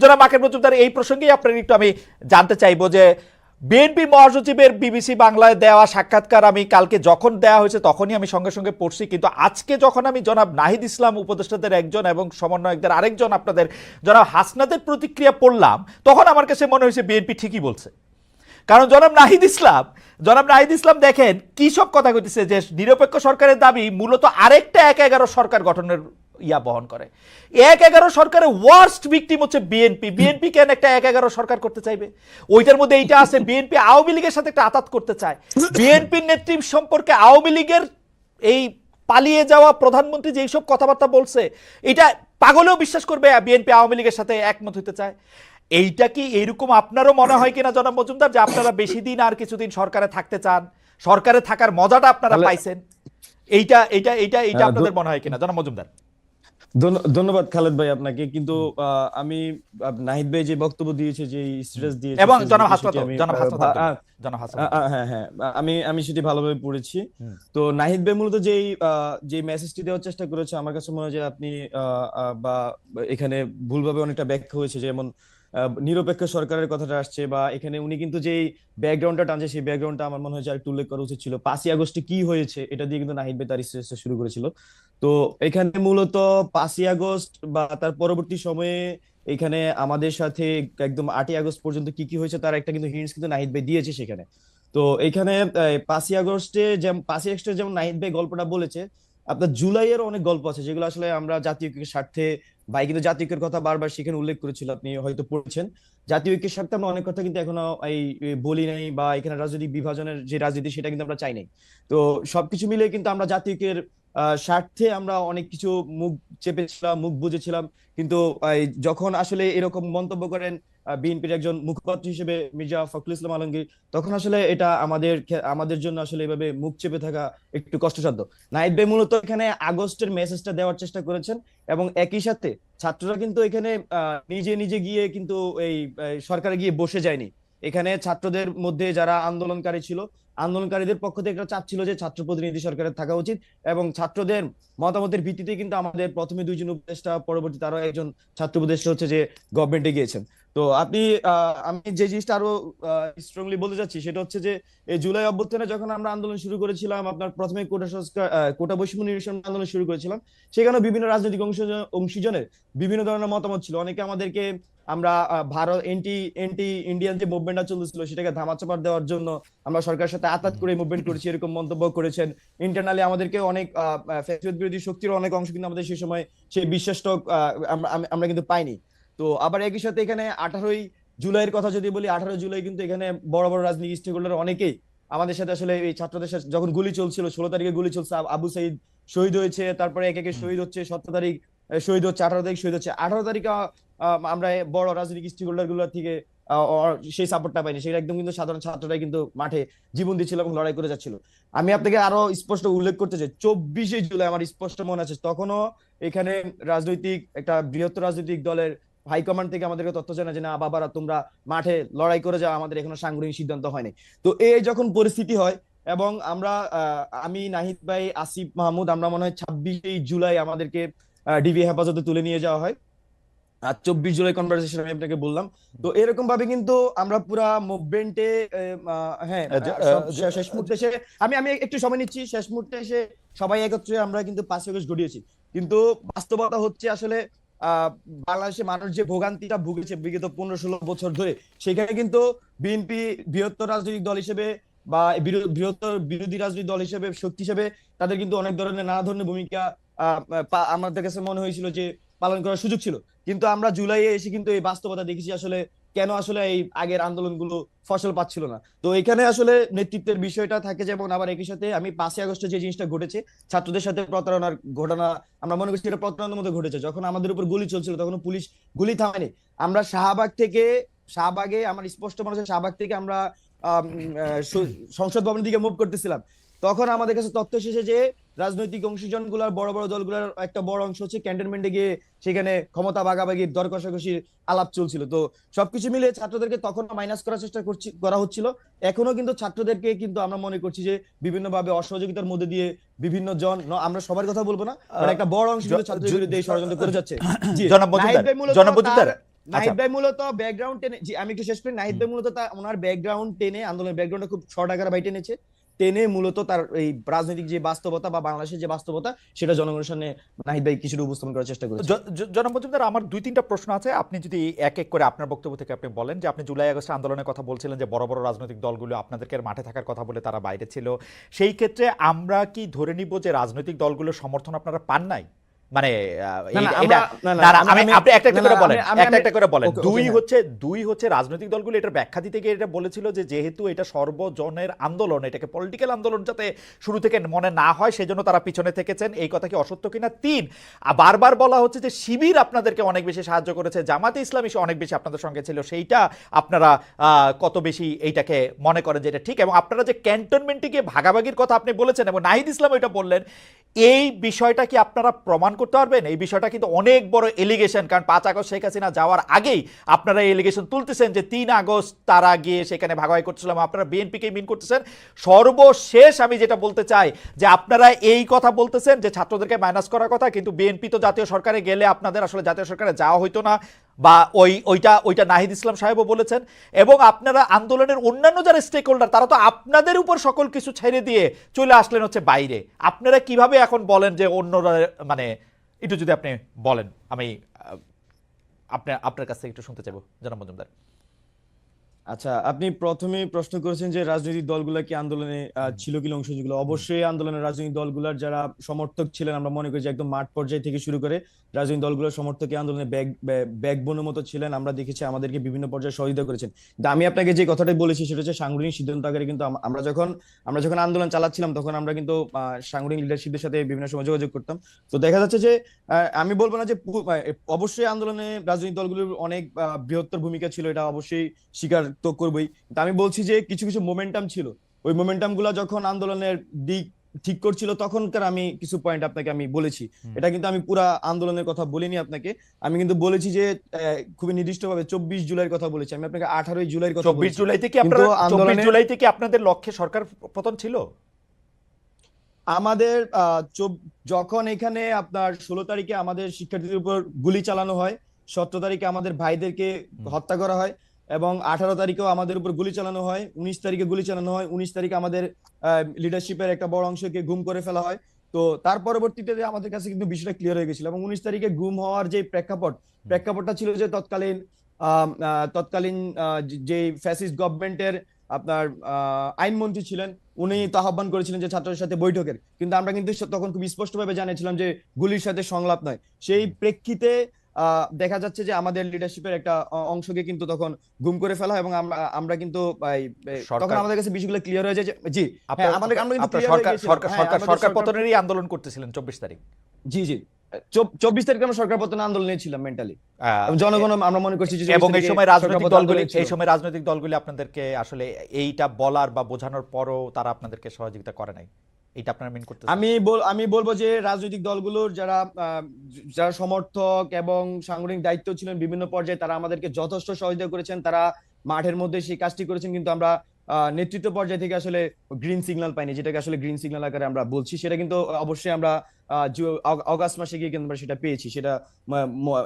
জনাব মাকের মজুমদার, এই প্রসঙ্গেই আপনার একটু আমি জানতে চাইব যে বিএনপি মহাসচিবের বিবিসি বাংলায় দেওয়া সাক্ষাৎকার আমি কালকে যখন দেওয়া হয়েছে তখনই আমি সঙ্গে সঙ্গে পড়ছি। কিন্তু আজকে যখন আমি জনাব নাহিদ ইসলাম উপদেষ্টাদের একজন এবং সমন্বয়কদের আরেকজন আপনাদের জনাব হাসনাদের প্রতিক্রিয়া পড়লাম, তখন আমার কাছে মনে হয়েছে বিএনপি ঠিকই বলছে। কারণ জনাব নাহিদ ইসলাম, জনাব নাহিদ ইসলাম দেখেন কি সব কথা কইতেছে যে নিরপেক্ষ সরকারের দাবি মূলত আরেকটা এক এগারো সরকার গঠনের ইয়া বহন করে। এক এগারো সরকারের ওয়ার্স্ট ভিকটিম হচ্ছে বিএনপি বিএনপি কেন একটা এক এগারো সরকার করতে চাইবে? ওইটার মধ্যে এইটা আছে বিএনপি আওয়ামী লীগের সাথে একটা আতাত করতে চায়। বিএনপির নেতৃত্ব সম্পর্কে আওয়ামী লীগের এই পালিয়ে যাওয়া প্রধানমন্ত্রী যে এইসব কথাবার্তা বলছে এটা পাগলেও বিশ্বাস করবে বিএনপি আওয়ামী লীগের সাথে একমত হতে চায়। এইটা কি এইরকম আপনারও মনে হয় কিনা জনাব মজুমদার যে আপনারা বেশি দিন আর কিছুদিন সরকারে থাকতে চান? সরকারে থাকার মজাটা আপনারা পাইছেন। এইটা এইটা এইটা এইটা হ্যাঁ, আপনাদের মনে হয় কিনা? জনাব মজুমদার। ধন্যবাদ খালেদ ভাই আপনাকে। কিন্তু আমি নাহিদ ভাই যে বক্তব্য দিয়েছে যে স্ট্রেস দিয়েছে এবং জনাব হাসপাতাল আমি, জনাব হাসপাতাল জনাব হাসপাতাল হ্যাঁ হ্যাঁ আমি আমি সেটি ভালোভাবে পড়েছি। তো নাহিদ ভাই মূলত যেই যে মেসেজটি দেওয়ার চেষ্টা করেছে আমার কাছে মনে হয় যে আপনি বা এখানে ভুলভাবে অনেকটা ব্যাখ্যা হয়েছে যেমন নিরপেক্ষ সরকারের কথাটা আসছে বা এখানে উনি কিন্তু যেই ব্যাকগ্রাউন্ডটা টানছে, সেই ব্যাকগ্রাউন্ডটা আমার মনে হয় যে একটু উল্লেখ করা উচিত ছিল। পাঁচই আগস্টে কি হয়েছে এটা দিয়ে কিন্তু নাহিদ ভাই তার শুরু করেছিল। তো এখানে মূলত পাঁচই আগস্ট বা তার পরবর্তী সময়ে এখানে আমাদের সাথে একদম আটই আগস্ট পর্যন্ত কি কি হয়েছে তার একটা কিন্তু হিন্টস কিন্তু নাহিদ ভাই দিয়েছে সেখানে। তো এখানে পাঁচই আগস্টে যেমন পাঁচই আগস্টে যেমন নাহিদ ভাই গল্পটা বলেছে আপনার জুলাইয়ের অনেক গল্প আছে, যেগুলো আসলে আমরা জাতীয় ঐক্যের স্বার্থে ভাই কিন্তু জাতীয় ঐক্যের কথা বারবার সেখানে উল্লেখ করেছিল, আপনি হয়তো পড়েছেন। জাতীয় ঐক্যের স্বার্থে আমরা অনেক কথা কিন্তু এখনও এই বলি নাই বা এখানে রাজনৈতিক বিভাজনের যে রাজনীতি সেটা কিন্তু আমরা চাই নাই। তো সবকিছু মিলে কিন্তু আমরা জাতীয় ঐক্যের স্বার্থে আমরা অনেক কিছু মুখ চেপেছিলাম, মুখ বুঝেছিলাম কিন্তু যখন আসলে এরকম মন্তব্য করেন বিএনপির একজন মুখপাত্র হিসেবে মির্জা ফখরুল ইসলাম আলমগীর, তখন আসলে এটা আমাদের আমাদের জন্য আসলে এভাবে মুখ চেপে থাকা একটু কষ্টসাধ্য। নাইট ভাই মূলত এখানে আগস্টের মেসেজটা দেওয়ার চেষ্টা করেছেন এবং একই সাথে ছাত্ররা কিন্তু এখানে নিজে নিজে গিয়ে কিন্তু এই সরকারে গিয়ে বসে যায়নি। এখানে ছাত্রদের মধ্যে যারা আন্দোলনকারী ছিল, আন্দোলনকারীদের পক্ষ থেকে একটা চাপ ছিল যে ছাত্র প্রতিনিধি সরকারের থাকা উচিত এবং ছাত্রদের মতামতের ভিত্তিতে কিন্তু আমাদের প্রথমে দুইজন উপদেষ্টা পরবর্তী তারও একজন ছাত্র উপদেষ্টা হচ্ছে যে গভর্নমেন্টে গিয়েছেন। তো আপনি আমি যে জিনিসটা আরও স্ট্রংলি বলতে চাচ্ছি, সেটা হচ্ছে যে, এই জুলাই অভ্যুত্থানে যখন আমরা আন্দোলন শুরু করেছিলাম, আপনার প্রথমে কোটা সংস্কার কোটা বৈষম্য নিরসন আন্দোলন শুরু করেছিলাম সেখানে বিভিন্ন রাজনৈতিক অংশ- অংশীজনের বিভিন্ন ধরনের মতামত ছিল। অনেকে আমাদেরকে আমরা ভারত এন্টি এন্টি ইন্ডিয়ান যে মুভমেন্টটা চলতেছিল, সেটাকে ধামাচাপা দেওয়ার জন্য আমরা সরকারের সাথে আতাত করে মুভমেন্ট করেছি, এরকম মন্তব্য করেছেন। ইন্টারনালি আমাদেরকে অনেক ফ্যাসিবাদ বিরোধী শক্তির অনেক অংশ কিন্তু আমাদের সেই সময় সেই বিশ্বাসটা আমরা কিন্তু পাইনি। তো আবার একই সাথে এখানে আঠারোই জুলাইয়ের কথা যদি বলি আঠারো জুলাই কিন্তু এখানে বড় বড় রাজনীতি স্টেক হোল্ডার অনেকেই। আমাদের সাথে আসলে এই ছাত্রদের সাথে যখন গুলি চলছিল ষোলো তারিখে গুলি চলছে আবু সাইদ শহীদ হয়েছে তারপরে এক একে শহীদ হচ্ছে সতেরো তারিখ শহীদ হচ্ছে আঠারো তারিখ শহীদ হচ্ছে। আঠারো তারিখে আমরা বড় রাজনৈতিক স্টেক হোল্ডারগুলোর থেকে আহ, সেই সাপোর্টটা পাইনি। সেটা একদম কিন্তু সাধারণ ছাত্ররাই কিন্তু মাঠে জীবন দিচ্ছিল এবং লড়াই করে যাচ্ছিল। আমি আপনাকে আরও স্পষ্ট উল্লেখ করতে চাই। চব্বিশে জুলাই আমার স্পষ্ট মনে আছে তখনও এখানে রাজনৈতিক একটা বৃহত্তর রাজনৈতিক দলের হাইকমান্ড থেকে আমাদেরকে তথ্য জানা যে না বাবারা তোমরা মাঠে লড়াই করে যাও আমাদের এখনও সাংগঠনিক সিদ্ধান্ত হয়নি। তো এই যখন পরিস্থিতি হয় এবং আমরা আমি নাহিদ ভাই আসিফ মাহমুদ আমরা মনে হয় ছাব্বিশে জুলাই আমাদেরকে ডিবি হেফাজতে তুলে নিয়ে যাওয়া হয়। আর চব্বিশ জুলাই কনভারসেশন আমি আপনাকে বললাম। তো এরকম ভাবে কিন্তু আমরা পুরা মুভমেন্টে হ্যাঁ আহ, শেষ- মুহূর্তে এসে আমি আমি একটু সময় নিচ্ছি শেষ মুহূর্তে এসে সবাই একত্রে আমরা কিন্তু পাঁচ আগস্ট ঘটিয়েছি কিন্তু বাস্তবতা হচ্ছে আসলে বাংলাদেশের মানুষ যে ভোগান্তিটা ভুগেছে বিগত পনেরো ষোলো বছর ধরে, সেখানে কিন্তু বিএনপি বৃহত্তর রাজনৈতিক দল হিসেবে বা বৃহত্তর বিরোধী রাজনৈতিক দল হিসেবে, শক্তি হিসেবে তাদের কিন্তু অনেক ধরনের নানা ধরনের ভূমিকা আমাদের কাছে মনে হয়েছিল যে পালন করার সুযোগ ছিল। কিন্তু আমরা জুলাইয়ে এসে কিন্তু এই বাস্তবতা দেখেছি আসলে কেন আসলে এই আগের আন্দোলনগুলো ফসল পাচ্ছিল না? তো এখানে আসলে নেতৃত্বের বিষয়টা থাকে যেমন আবার একই সাথে আমি পাঁচই আগস্টে যে জিনিসটা ঘটেছে, ছাত্রদের সাথে প্রতারণার ঘটনা, আমরা মনে করছি এটা প্রতারণার মধ্যে ঘটেছে। যখন আমাদের উপর গুলি চলছিল তখন পুলিশ গুলি থামায়নি আমরা শাহবাগ থেকে, শাহবাগে, আমার স্পষ্ট মনে হচ্ছে শাহবাগ থেকে আমরা সংসদ ভবনের দিকে মুভ করতেছিলাম। তখন আমাদের কাছে তথ্য এসেছে যে রাজনৈতিক অংশীজনগুলার বড় বড় দলগুলোর একটা বড় অংশ হচ্ছে ক্যান্টনমেন্টে গিয়ে সেখানে ক্ষমতা ভাগাভাগির দর কষাকষির আলাপ চলছিল। তো সবকিছু মিলে ছাত্রদেরকে তখন মাইনাস করার চেষ্টা করছি করা হচ্ছিল। এখনও কিন্তু ছাত্রদেরকে কিন্তু আমরা মনে করছি যে বিভিন্ন ভাবে অসহযোগিতার মধ্যে দিয়ে বিভিন্ন জন আমরা সবার কথা বলব না একটা বড় অংশ ছাত্রদের বিরুদ্ধে এই ষড়যন্ত্র করে যাচ্ছে। নাহিদ ভাই মূলত নাহিদ আচ্ছা। ভাই মূলত ব্যাকগ্রাউন্ড টেনে জি আমি একটু শেষ করি। নাহিদ ভাই মূলত ওনার ব্যাকগ্রাউন্ড টেনে আন্দোলনের ব্যাকগ্রাউন্ডটা খুব শর্ট আকারে ভাই টেনেছে টেনে মূলত তার এই রাজনৈতিক যে বাস্তবতা বা বাংলাদেশের যে বাস্তবতা, সেটা জনগণের সামনে নাহিদ ভাই কিছুটা উপস্থাপন করার চেষ্টা করেছে জনপ্রতিনিধি আমার দুই, তিনটা প্রশ্ন আছে। আপনি যদি এক এক করে আপনার বক্তব্য থেকে আপনি বলেন যে আপনি জুলাই আগস্ট আন্দোলনের কথা বলছিলেন যে বড় বড় রাজনৈতিক দলগুলো আপনাদেরকে মাঠে থাকার কথা বলে তারা বাইরে ছিল। সেই ক্ষেত্রে আমরা কি ধরে নিব যে রাজনৈতিক দলগুলোর সমর্থন আপনারা পান নাই? মানে এটা- আপনি একটা একটা করে বলেন একটা একটা করে বলেন দুই। হচ্ছে দুই হচ্ছে রাজনৈতিক দলগুলো এটার ব্যাখ্যা দিতে গিয়ে এটা বলেছিল যে যেহেতু এটা সর্বজনের আন্দোলন এটাকে পলিটিক্যাল আন্দোলন যাতে শুরু থেকে মনে না হয় সেজন্য তারা পিছনে থেকেছেন এই কথা কি অসত্য কিনা তিন বারবার বলা হচ্ছে যে শিবির আপনাদেরকে অনেক বেশি সাহায্য করেছে জামাতে ইসলামী সে অনেক বেশি আপনাদের সঙ্গে ছিল সেইটা আপনারা আহ, কত বেশি এইটাকে মনে করেন যে এটা ঠিক এবং আপনারা যে ক্যান্টনমেন্টে গিয়ে ভাগাভাগির কথা আপনি বলেছেন এবং নাহিদ ইসলাম এটা বললেন এই বিষয়টা কি আপনারা প্রমাণ করতে পারবেন। এই বিষয়টা কিন্তু অনেক বড় এলিগেশন কারণ পাঁচ আগস্ট শেখ হাসিনা যাওয়ার আগেই আপনারা এই এলিগেশন তুলতেছেন যে তিন আগস্ট তারা গিয়ে সেখানে ভাগাভাগি করছিলাম আপনারা বিএনপিকে মিন করতেছেন। সর্বশেষ আমি যেটা বলতে চাই যে আপনারা এই কথা বলতেছেন যে ছাত্রদেরকে মাইনাস করার কথা, কিন্তু বিএনপি তো জাতীয় সরকারে গেলে আপনাদের আসলে জাতীয় সরকারে যাওয়া হইতো না, বা ওই, ওইটা ওইটা নাহিদ ইসলাম সাহেবও বলেছেন। এবং আপনারা আন্দোলনের অন্যান্য যারা স্টেক হোল্ডার তারা তো আপনাদের উপর সকল কিছু ছেড়ে দিয়ে চলে আসলেন হচ্ছে বাইরে। আপনারা কীভাবে এখন বলেন যে অন্যরা মানে একটু যদি আপনি বলেন আমি আপনার আপনার কাছ থেকে একটু শুনতে চাইব। জনাব মজুমদার। আচ্ছা আপনি প্রথমে প্রশ্ন করেছেন যে রাজনৈতিক দলগুলা কি আন্দোলনে আহ, ছিল কি অংশ ছিল অবশ্যই আন্দোলনের রাজনৈতিক দলগুলোর যারা সমর্থক ছিলেন আমরা মনে করি যে একদম মাঠ পর্যায় থেকে শুরু করে রাজনৈতিক দলগুলোর সমর্থক আন্দোলনে ব্যাক ব্যাকবোনের মতো ছিলেন আমরা দেখেছি আমাদেরকে বিভিন্ন পর্যায়ে সহযোগিতা করেছেন। কিন্তু আমি আপনাকে যে কথাটাই বলেছি সেটা হচ্ছে সাংগঠনিক সিদ্ধান্ত আকারে কিন্তু আমরা যখন আমরা যখন আন্দোলন চালাচ্ছিলাম তখন আমরা কিন্তু আহ, সাংগঠনিক লিডারশিপের সাথে বিভিন্ন সময় যোগাযোগ করতাম। তো দেখা যাচ্ছে যে আহ, আমি বলব না যে অবশ্যই আন্দোলনে রাজনৈতিক দলগুলোর অনেক বৃহত্তর ভূমিকা ছিল এটা অবশ্যই স্বীকার তো করবোই। কিন্তু আমি বলছি যে কিছু কিছু মোমেন্টাম ছিল। ওই মোমেন্টামগুলা যখন আন্দোলনের দিক ঠিক করছিল তখনকার আমি কিছু পয়েন্ট আপনাকে আমি বলেছি। এটা কিন্তু আমি পুরা আন্দোলনের কথা বলিনি আপনাকে। আমি কিন্তু বলেছি যে খুবই নির্দিষ্টভাবে চব্বিশ জুলাইয়ের কথা বলেছি। আমি আপনাকে আঠারোই জুলাইয়ের কথা চব্বিশ জুলাই থেকে আপনারা চব্বিশ জুলাই থেকে আপনাদের লক্ষ্যে সরকার পতন ছিল? আমাদের আহ, যখন এখানে আপনার ষোলো তারিখে আমাদের শিক্ষার্থীদের উপর গুলি চালানো হয় সতেরো তারিখে আমাদের ভাইদেরকে হত্যা করা হয় এবং আঠারো তারিখেও আমাদের উপর গুলি চালানো হয়, উনিশ তারিখে গুলি চালানো হয়, উনিশ তারিখে আমাদের লিডারশিপের একটা বড় অংশকে গুম করে ফেলা হয়। তো তার পরবর্তীতে আমাদের কাছে কিন্তু বিষয়টা ক্লিয়ার হয়ে গেছিল এবং উনিশ তারিখে গুম হওয়ার যে প্রেক্ষাপট, প্রেক্ষাপটটা ছিল যে তৎকালীন তৎকালীন যে- ফ্যাসিস্ট গভর্নমেন্টের আপনার আইনমন্ত্রী ছিলেন, উনি তো আহ্বান করেছিলেন যে ছাত্রদের সাথে বৈঠকের। কিন্তু আমরা কিন্তু তখন খুব স্পষ্টভাবে জানিয়েছিলাম যে গুলির সাথে সংলাপ নয়। সেই প্রেক্ষিতে দেখা যাচ্ছে যে আমাদের লিডারশিপের একটা অংশকে কিন্তু তখন গুম করে ফেলা এবং আমরা আমরা কিন্তু তখন আমাদের কাছে বিষয়গুলো ক্লিয়ার হয়ে যায় জি হ্যাঁ, আমাদের আমরা কিন্তু হয়ে সরকার সরকার পতনেরই আন্দোলন করতেছিলেন চব্বিশ তারিখ। জি জি। চব্বিশ তারিখে আমরা সরকার পতন আন্দোলনে ছিলাম মেন্টালি জনগণ আমরা মনে করছি যে এবং এই সময় রাজনৈতিক দলগুলি। এই সময় রাজনৈতিক দলগুলি আপনাদেরকে আসলে এইটা বলার বা বোঝানোর পরও তারা আপনাদেরকে সহযোগিতা করে নাই। এইটা আপনারা মিন করতে আমি বল আমি বলব যে রাজনৈতিক দলগুলোর যারা যারা সমর্থক এবং সাংগঠনিক দায়িত্ব ছিলেন বিভিন্ন পর্যায়ে তারা আমাদেরকে যথেষ্ট সহযোগিতা করেছেন। তারা মাঠের মধ্যে সেই কাজটি করেছেন কিন্তু আমরা নেতৃত্ব পর্যায় থেকে আসলে গ্রিন সিগন্যাল পাইনি যেটাকে আসলে গ্রিন সিগন্যাল আকারে আমরা বলছি। সেটা কিন্তু অবশ্যই আমরা আহ, অগাস্ট মাসে গিয়ে কিন্তু আমরা সেটা পেয়েছি। সেটা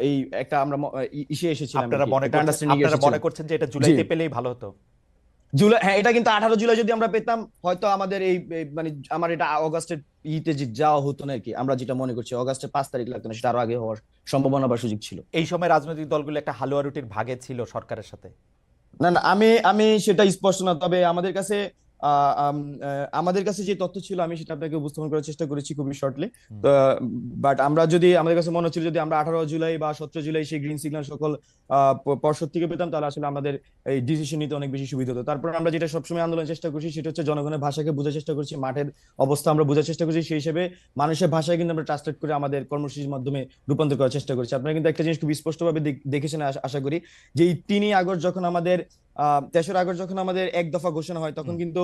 এই একটা আমরা ইসে এসেছিলাম আপনারা মনে। মনে করছেন যে এটা জুলাইতে পেলেই ভালো হতো? জুলাই হ্যাঁ এটা কিন্তু আঠারো জুলাই যদি আমরা পেতাম হয়তো আমাদের এই মানে আমার এটা অগাস্টের ইতে যাওয়া হতো না কি আমরা যেটা মনে করছি অগাস্টের পাঁচ তারিখ লাগতো না সেটা আরও আগে হওয়ার সম্ভাবনা বা সুযোগ ছিল। এই সময় রাজনৈতিক দলগুলো একটা হালুয়া রুটির ভাগে ছিল সরকারের সাথে। না না আমি আমি সেটা স্পষ্ট না তবে আমাদের কাছে আমাদের কাছে যে তথ্য ছিল আমি সেটা আপনাকে উপস্থাপন করার চেষ্টা করেছি খুবই শর্টলি। বাট আমরা যদি আমাদের কাছে মনে হচ্ছিল যদি আমরা আঠারো জুলাই বা সতেরো জুলাই সেই গ্রিন সিগন্যাল সকল পর্ষদ থেকে পেতাম তাহলে আসলে আমাদের এই ডিসিশন নিতে অনেক বেশি সুবিধা হতো। তারপর আমরা যেটা সবসময় আন্দোলনের চেষ্টা করছি সেটা হচ্ছে জনগণের ভাষাকে বোঝার চেষ্টা করছি মাঠের অবস্থা আমরা বোঝার চেষ্টা করছি সেই হিসেবে মানুষের ভাষায় কিন্তু আমরা ট্রান্সলেট করে আমাদের কর্মসূচির মাধ্যমে রূপান্তর করার চেষ্টা করছি। আপনারা কিন্তু একটা জিনিস খুব স্পষ্টভাবে দেখেছেন আশা- করি যে এই তিনই আগস্ট যখন আমাদের তেসরা আগস্ট যখন আমাদের এক দফা ঘোষণা হয় তখন কিন্তু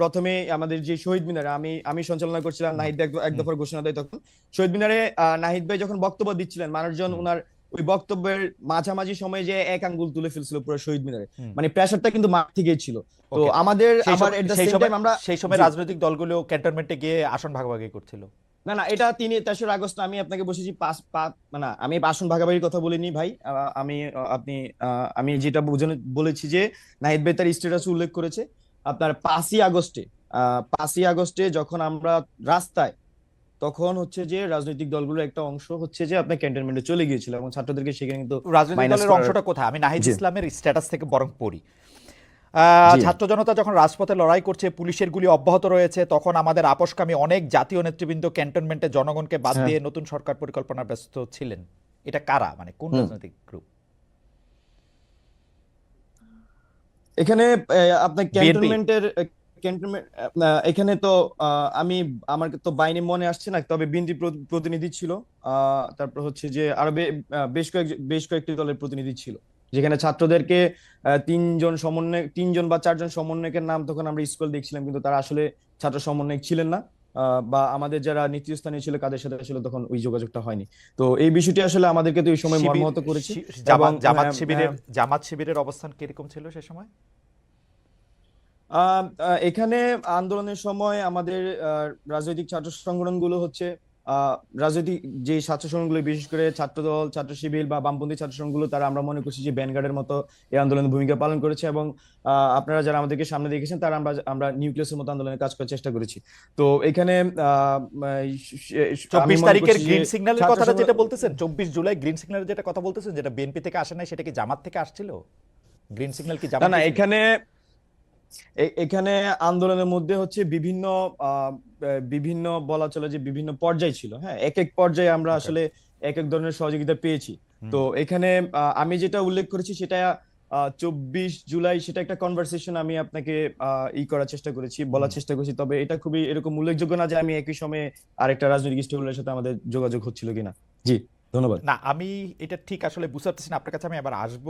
প্রথমে আমাদের যে শহীদ মিনারে আমি আমি সঞ্চালনা করছিলাম নাহিদ এক দফার ঘোষণা দেয় তখন। শহীদ মিনারে নাহিদ ভাই যখন বক্তব্য দিচ্ছিলেন মানুষজন। ওনার ওই বক্তব্যের মাঝামাঝি সময়ে যে এক আঙ্গুল তুলে ফেলছিল পুরো শহীদ মিনারে। মানে প্রেশারটা কিন্তু মাঠ থেকেই ছিল। তো আমাদের আবার আমরা সেই সময় রাজনৈতিক দলগুলো ক্যান্টনমেন্টে গিয়ে আসন ভাগাভাগি করছিল। না না এটা তিনি তেসরা আগস্ট আমি আপনাকে বসেছি পাঁচ পাঁচ না আমি আসন ভাগাভাগির কথা বলিনি ভাই। আমি আপনি আমি যেটা বলেছি যে নাহিদ ভাই তার স্ট্যাটাস উল্লেখ করেছে। আপনার পাঁচই আগস্টে আহ, পাঁচই আগস্টে যখন আমরা রাস্তায় তখন হচ্ছে যে রাজনৈতিক দলগুলোর একটা অংশ হচ্ছে যে আপনার ক্যান্টনমেন্টে চলে গিয়েছিল এবং ছাত্রদেরকে সেখানে কিন্তু রাজনৈতিক দলের অংশটা কোথায়? আমি নাহিদ ইসলামের স্ট্যাটাস থেকে বরং পড়ি। ছাত্র জনতা যখন রাজপথে লড়াই করছে পুলিশের গুলি অব্যাহত রয়েছে তখন আমাদের আপোষকামী অনেক জাতীয় নেতৃবৃন্দ ক্যান্টনমেন্টে জনগণকে বাদ হ্যাঁ। দিয়ে নতুন সরকার পরিকল্পনা ব্যস্ত ছিলেন। এটা কারা? মানে কোন রাজনৈতিক গ্রুপ এখানে আপনার ক্যান্টনমেন্টের ক্যান্টনমেন্ট এখানে তো আহ, আমি আমার তো বাইনে মনে আসছে না তবে বিএনপি প্রতিনিধি ছিল। তারপর হচ্ছে যে আরও বেশ কয়েক বেশ কয়েকটি দলের প্রতিনিধি ছিল। যেখানে ছাত্রদেরকে তিনজন সমন্বয় তিনজন বা চারজন সমন্বয়কের নাম তখন আমরা স্কুল দেখছিলাম কিন্তু তারা আসলে ছাত্র সমন্বয়ক ছিলেন না বা আমাদের যারা নেতৃস্থানীয় ছিল কাদের সাথে আসলে তখন ওই যোগাযোগটা হয়নি। তো এই বিষয়টি আসলে আমাদেরকে তো এই সময় মর্মাহত করেছে জামাত জামাত আহ, শিবিরের জামাত শিবিরের অবস্থান কীরকম ছিল সে সময়? এখানে আন্দোলনের সময় আমাদের আহ, রাজনৈতিক ছাত্র সংগঠনগুলো হচ্ছে রাজনৈতিক যে ছাত্র সংগঠনগুলো বিশেষ করে ছাত্রদল ছাত্র শিবির বা বামপন্থী ছাত্র সংগঠনগুলো তারা আমরা মনে করছি যে ব্যানগার্ডের মতো এই আন্দোলনে ভূমিকা পালন করেছে এবং আপনারা যারা আমাদেরকে সামনে দেখেছেন তারা আমরা আমরা নিউক্লিয়াসের মতো আন্দোলনে কাজ করার চেষ্টা করেছি। তো এখানে চব্বিশ তারিখের গ্রিন সিগন্যালের কথাটা যেটা বলতেছেন চব্বিশ জুলাই গ্রিন সিগন্যালের যেটা কথা বলতেছেন যেটা বিএনপি থেকে আসে নাই সেটা কি জামাত থেকে আসছিল? গ্রিন সিগন্যাল কি জামাত না এখানে এখানে আন্দোলনের মধ্যে হচ্ছে বিভিন্ন বিভিন্ন বলা চলে যে বিভিন্ন পর্যায় ছিল। হ্যাঁ এক এক পর্যায়ে আমরা আসলে এক এক ধরনের সহযোগিতা পেয়েছি। তো এখানে আমি যেটা উল্লেখ করেছি সেটা চব্বিশ জুলাই সেটা একটা কনভারসেশন আমি আপনাকে আহ, ই করার চেষ্টা করেছি বলার চেষ্টা করেছি। তবে এটা খুবই এরকম উল্লেখযোগ্য না যে আমি একই সময়ে আরেকটা রাজনৈতিক স্টেকের সাথে আমাদের যোগাযোগ হচ্ছিল কিনা। জি ধন্যবাদ। না আমি এটা ঠিক আসলে বুঝতে পারতেছি না। আপনার কাছে আমি আবার আসব।